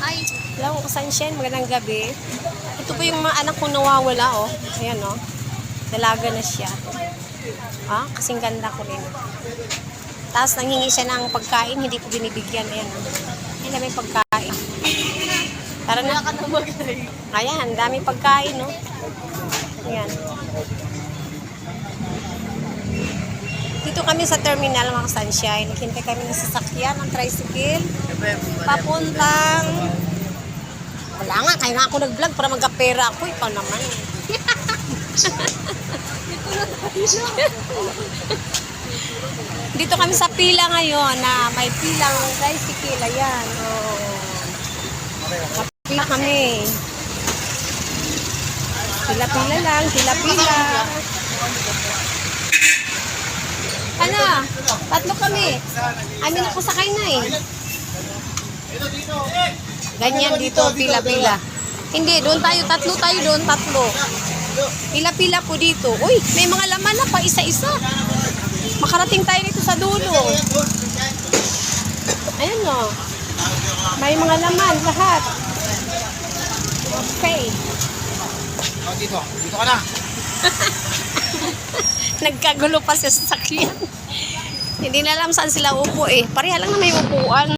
Ay, Hello, Sunshine. Magandang gabi. Ito po yung mga anak kong nawawala, oh. Ayan, oh. Dalaga na siya. Ah, kasing ganda ko rin. Tapos nanghingi siya ng pagkain, hindi ko binibigyan. Ayan, oh. Ayan may pagkain. Tara na. ka na. Ayan, dami pagkain, no? Ayan. Dito kami sa terminal, mga sunshine. Naghintay kami ng sasakyan, ng tricycle. Papuntang... Wala nga, kaya nga ako nag-vlog para magkapera ako. Ikaw naman. Dito kami sa pila ngayon na may pilang tricycle. Ayan. Oh. Pila kami. Pila-pila lang, pila-pila. Tatlo kami. Amin ako sakay na eh. Ganyan dito, pila-pila. Hindi, doon tayo, tatlo tayo doon, tatlo. Pila-pila po dito. Uy, may mga laman na pa, isa-isa. Makarating tayo dito sa dulo. Ayan o. May mga laman, lahat. Okay. Oh, dito. Dito ka na. Nagkagulo pa sa sasakyan. Hindi na alam saan sila upo eh. Pareha lang na may upuan.